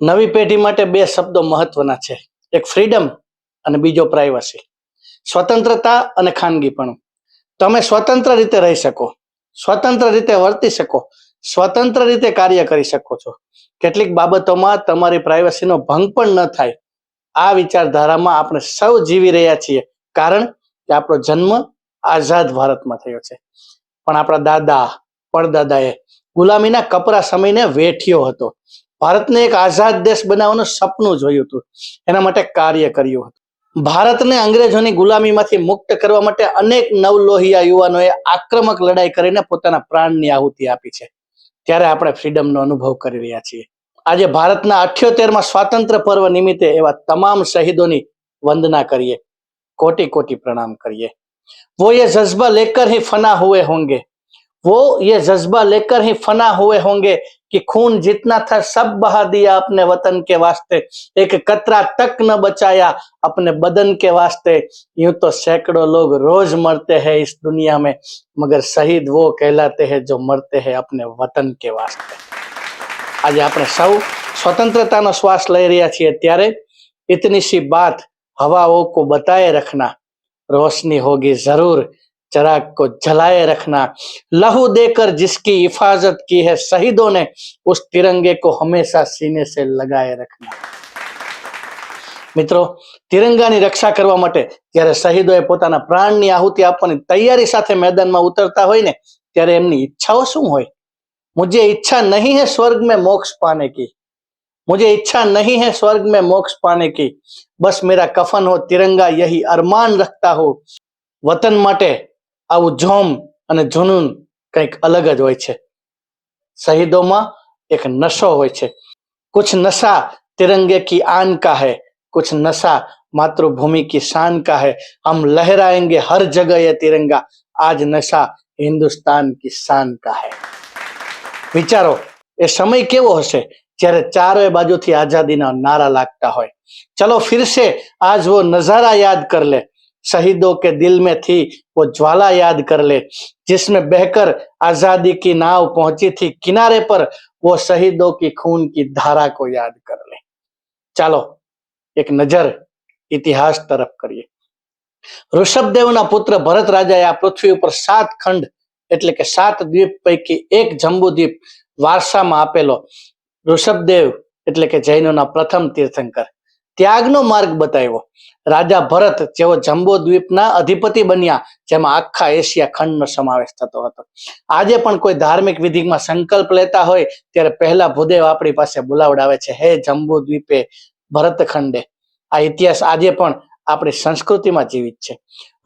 નવી પેઢી માટે બે શબ્દો મહત્વના છે. એક ફ્રીડમ અને બીજો પ્રાઇવસી સ્વતંત્રતા અને ખાનગીપણું. તમે સ્વતંત્ર રીતે રહી શકો, સ્વતંત્ર રીતે વર્તી શકો, સ્વતંત્ર રીતે કાર્ય કરી શકો છો. કેટલીક બાબતોમાં તમારી પ્રાઇવસીનો ભંગ પણ ન થાય. આ વિચારધારામાં આપણે સૌ જીવી રહ્યા છીએ. કારણ કે આપણો જન્મ આઝાદ ભારતમાં થયો છે. પણ આપણા દાદા પડદાદાએ ગુલામીના કપરા સમયને વેઠ્યો હતો. ભારતને એક આઝાદ દેશ બનાવવાનું સપનું જોયું હતું એના માટે કાર્ય કર્યું હતું ભારતને અંગ્રેજોની ગુલામીમાંથી મુક્ત કરવા માટે અનેક નવલોહિયા યુવાનોએ આક્રમક લડાઈ કરીને પોતાના પ્રાણની આહુતિ આપી છે ત્યારે આપણે ફ્રીડમનો અનુભવ કરી રહ્યા છીએ આજે ભારતના અઠ્યોતેરમાં સ્વાતંત્ર્ય પર્વ નિમિત્તે એવા તમામ શહીદોની વંદના કરીએ કોટી કોટી પ્રણામ કરીએ वो ये जज्बा लेकर ही फना हुए होंगे वो ये जज्बा लेकर ही फना हुए होंगे कि खून जितना था सब बहा दिया अपने वतन के वास्ते। एक कतरा तक न बचाया अपने बदन के वास्ते। यूँ तो सैकड़ों लोग रोज मरते हैं इस दुनिया में, मगर शहीद वो कहलाते हैं जो मरते हैं अपने वतन के वास्ते। આજે सब स्वतंत्रता ना श्वास ले રહ્યા थी ત્યારે इतनी सी बात हवाओं को बताए रखना रोशनी होगी ज़रूर। चराग को जलाए रखना लहू देकर जिसकी हिफाजत की है शहीदों ने उस तिरंगे को हमेशा सीने से लगाए रखना મિત્રો તિરંગાની રક્ષા કરવા માટે જ્યારે શહીદોએ પોતાના પ્રાણની આહુતિ આપવાની તૈયારી સાથે મેદાનમાં ઉતરતા હોય ને ત્યારે એમની ઈચ્છાઓ શું હોય मुझे इच्छा नहीं है स्वर्ग में मोक्ष पाने की मुझे इच्छा नहीं है स्वर्ग में मोक्ष पाने की बस मेरा कफन हो तिरंगा यही अरमान रखता हो વતન માટે આવું જોમ અને જુનૂન કંઈક અલગ જ હોય છે. શહીદોમાં એક નશો હોય છે. કુછ નશા તિરંગે કી આન કા હૈ, કુછ નશા માતૃભૂમિ કી શાન કા હૈ. હમ લહેરાએંગે હર જગહ યે તિરંગા, આજ નશા હિન્દુસ્તાન કી શાન કા હૈ. વિચારો, એ સમય કેવો હશે જ્યારે ચારે બાજુથી આઝાદીના નારા લાગતા હોય? ચલો ફિરસે આજ વો નજારા યાદ કર લે. शहीदों के दिल में थी वो ज्वाला याद कर ले जिसमें बहकर आजादी की नाव पहुंची थी किनारे पर वो शहीदों की खून की धारा को याद कर ले ચાલો એક નજર ઇતિહાસ તરફ કરીએ ઋષભદેવના પુત્ર ભરત રાજાએ આ પૃથ્વી ઉપર સાત ખંડ એટલે કે સાત દ્વીપ પૈકી એક જંબુ દ્વીપ વારસામાં આપેલો ઋષભદેવ એટલે કે જૈનોના પ્રથમ તીર્થંકર ત્યાગનો માર્ગ બતાવ્યો. રાજા ભરત જેઓ જંબુ દ્વીપના અધિપતિ બન્યા, જેમાં આખા એશિયા ખંડનો સમાવેશ થતો હતો. આજે પણ કોઈ ધાર્મિક વિધિમાં સંકલ્પ લેતા હોય, ત્યારે પહેલા ભૂદેવ આપણી પાસે બોલાવડાવે છે, હે જંબુ દ્વીપે ભરતખંડે આ ઇતિહાસ આજે પણ આપણી સંસ્કૃતિમાં જીવિત છે.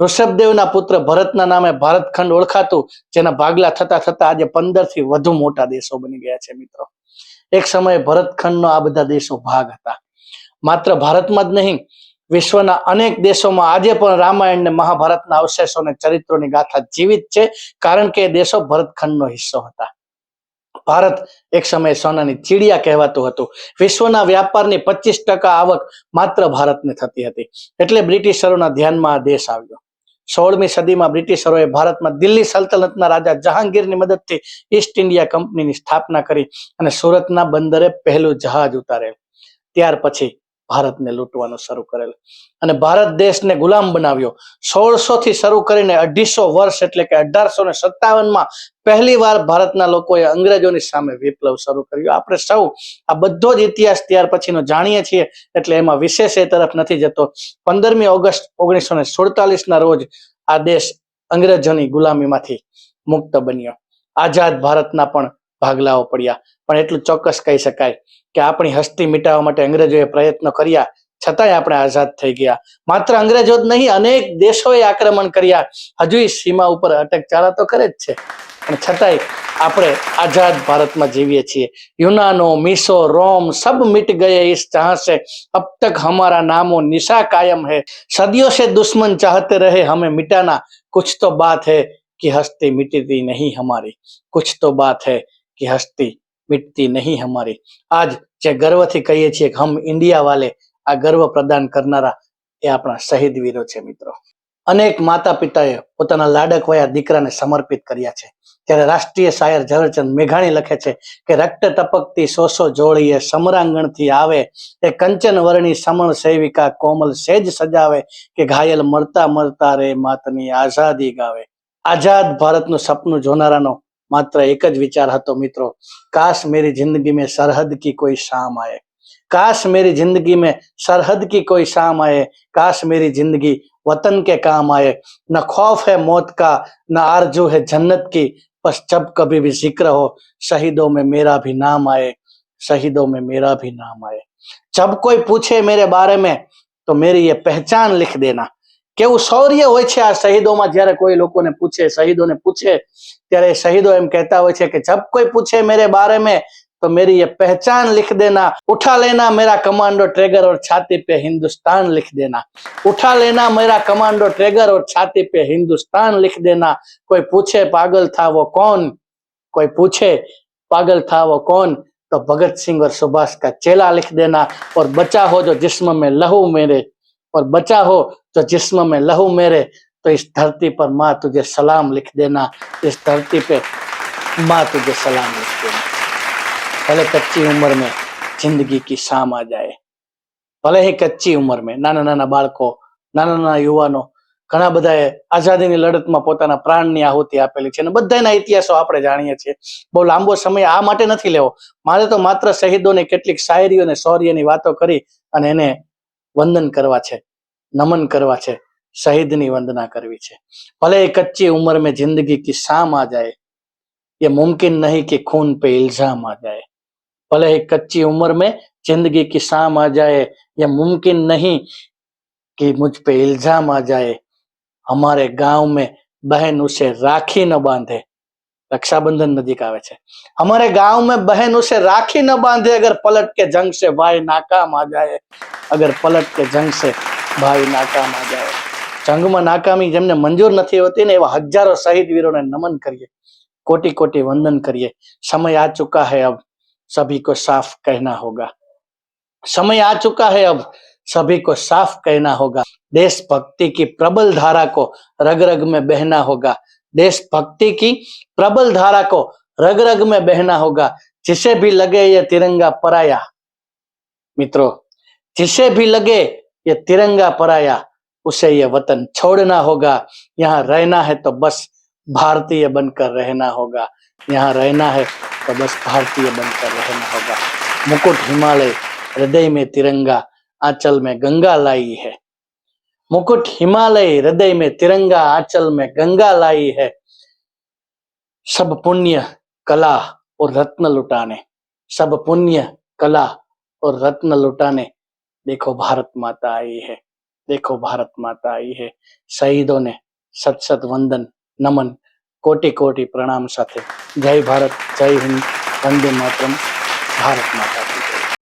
ઋષભદેવના પુત્ર ભરતના નામે ભારતખંડ ઓળખાતું, જેના ભાગલા થતા થતા આજે પંદરથી વધુ મોટા દેશો બની ગયા છે મિત્રો. એક સમયે ભરતખંડનો આ બધા દેશો ભાગ હતા. માત્ર ભારતમાં જ નહીં, વિશ્વના અનેક દેશોમાં આજે પણ રામાયણ ને મહાભારતના અવશેષો અને ચરિત્રોની ગાથા જીવિત છે, કારણ કે એ દેશો ભરતખંડનો હિસ્સો હતા. ભારત એક સમયે સોનાની ચીડિયા કહેવાતું હતું. વિશ્વના વ્યાપારની પચીસ ટકા આવક માત્ર ભારતને થતી હતી. એટલે બ્રિટિશરોના ધ્યાનમાં આ દેશ આવ્યો. સોળમી સદીમાં બ્રિટિશરોએ ભારતમાં દિલ્હી સલ્તનતના રાજા જહાંગીરની મદદથી ઈસ્ટ ઇન્ડિયા કંપનીની સ્થાપના કરી અને સુરતના બંદરે પહેલું જહાજ ઉતારેલ. ત્યાર પછી ભારતને લૂંટવાનું શરૂ કરેલ. અને ભારત દેશને ગુલામ બનાવ્યો. સોળસો થી શરૂ કરીને અઢીસો વર્ષ એટલે કે અઢારસો ને સત્તાવનમાં પહેલી વાર ભારતના લોકોએ અંગ્રેજોની સામે વિપ્લવ શરૂ કર્યો. આપણે સૌ આ બધો જ ઇતિહાસ ત્યાર પછીનો જાણીએ છીએ, એટલે એમાં વિશેષ એ તરફ નથી જતો. પંદરમી ઓગસ્ટ ઓગણીસો ને સુડતાલીસના રોજ આ દેશ અંગ્રેજોની ગુલામીમાંથી મુક્ત બન્યો. આઝાદ ભારતના પણ ભાગલાઓ પડ્યા. પણ એટલું ચોક્કસ કહી શકાય કે આપણી હસ્તી મિટાવવા માટે અંગ્રેજોએ પ્રયત્નો કર્યા, છતાંય આપણે આઝાદ થઈ ગયા. માત્ર અંગ્રેજો જ નહીં, અનેક દેશોએ આક્રમણ કર્યા. હજુ સીમા ઉપર અટકચાળા તો કરે જ છે. પણ છતાંય આપણે આઝાદ ભારતમાં જીવીએ છીએ. યુનાનો મીસો રોમ સબ મિટ ગયે ઇસ જહાં સે અબ તક હમારા નામો નિશા કાયમ હૈ. સદીઓ સે દુશ્મન ચાહતે રહે, હમે મિટાના. કુછ તો બાત હૈ કે હસ્તી મિટતી નહીં હમારી. કુછ તો બાત હૈ કે હસ્તી મિટતી નહીં હમારી આજ જે ગર્વથી કહીએ છીએ કે હમ ઇન્ડિયા વાલે આ ગર્વ પ્રદાન કરનારા એ આપણા શહીદ વીરો છે મિત્રો. અનેક માતા પિતાએ પોતાના લાડકવાયા દીકરાને સમર્પિત કર્યા છે. ત્યારે રાષ્ટ્રીય શાયર ઝવેરચંદ મેઘાણી લખે છે કે રક્ત ટપકતી સોસો જોડીએ સમરાંગણથી આવે, એ કંચન વર્ણી સમણ સેવિકા કોમલ સેજ સજાવે, કે ઘાયલ મરતા મરતા રે માતની આઝાદી ગાવે. આઝાદ ભારતનું સપનું જોનારાનો માત્ર એક જ વિચાર હતો મિત્રો કાશ મેરી જિંદગી में सरहद की कोई शाम आए काश मेरी जिंदगी में सरहद की कोई शाम आए काश मेरी जिंदगी वतन के काम आए न खौफ है मौत का न आरजू है जन्नत की बस जब कभी भी जिक्र हो शहीदों में मेरा भी नाम आए शहीदों में मेरा भी नाम आए जब कोई पूछे मेरे बारे में तो मेरी ये पहचान लिख देना કેવું શૌર્ય હોય છે આ શહીદોમાં જ્યારે કોઈ લોકોને પૂછે શહીદોને પૂછે ત્યારે શહીદો એમ કહેતા હોય છે કે જબ કોઈ પૂછે મેરે બારે में तो मेरी ये पहचान लिख देना उठा लेना मेरा कमांडो ट्रेगर और छाती पे हिंदुस्तान लिख देना उठा लेना मेरा कमांडो ट्रेगर और छाती पे हिंदुस्तान लिख देना कोई पूछे पागल था वो कौन कोई पूछे पागल था वो कौन तो भगत सिंह और सुभाष का चेला लिख देना और बचा हो जो जिस्म में लहू मेरे और बचा हो जो जिस्म में लहू मेरे तो इस धरती पर माँ तुझे सलाम लिख देना इस धरती पे माँ तुझे सलाम लिख देना भले कच्ची उम्र में जिंदगी की शाम आ जाए ભલે હી કચ્ચી ઉંમર મેં નાના નાના બાળકો નાના નાના યુવાનો ઘણા બધાએ આઝાદીની લડતમાં પોતાના પ્રાણની આહુતિ આપેલી છે અને બધાના ઇતિહાસો આપણે જાણીએ છીએ બહુ લાંબો સમય આ માટે નથી લેવો મારે તો માત્ર શહીદોને કેટલીક શાયરીઓ અને શૌર્યની વાતો કરી અને એને વંદન કરવા છે નમન કરવા છે શહીદની વંદના કરવી છે ભલે એ કચ્ચી ઉંમર में जिंदगी की शाम आ जाए ये मुमकिन नहीं कि खून पे इल्जाम आ जाए भले ही कच्ची उम्र में जिंदगी की शाम आ जाए ये मुमकिन नहीं कि मुझ पे इल्जाम आ जाए हमारे गांव में बहन उसे राखी न बांधे रक्षाबंधन नजीक आवे છે हमारे गांव में बहन उसे राखी न बांधे अगर पलट के जंग से भाई नाकाम आ जाए अगर पलट के जंग से भाई नाकाम आ जाए જંગમાં નાકામી જેમને મંજૂર નથી હોતી ને એવા હજારો શહીદ વીરોને નમન કરીએ કોટી કોટી વંદન કરીએ समय आ चुका है अब सभी को साफ कहना होगा समय आ चुका है अब सभी को साफ कहना होगा देशभक्ति की प्रबल धारा को रग रग में बहना होगा देशभक्ति की प्रबल धारा को रग रग में बहना होगा जिसे भी लगे ये तिरंगा पराया मित्रों जिसे भी लगे ये तिरंगा पराया, उसे ये वतन छोड़ना होगा। यहाँ रहना है तो बस भारतीय बनकर रहना होगा। यहाँ रहना है तो बस भारतीय बनकर रहना होगा। मुकुट हिमालय, हृदय में तिरंगा, आंचल में गंगा लाई है। मुकुट हिमालय, हृदय में तिरंगा, आंचल में गंगा लाई है। सब पुण्य, कला और रत्न लुटाने। सब पुण्य, कला और रत्न लुटाने। देखो भारत माता आई है देखो भारत माता आई है શહીદો ને સત સત વંદન નમન કોટી કોટી પ્રણામ સાથે જય ભારત જય હિન્દ વંદે માતરમ ભારત માતા કી જય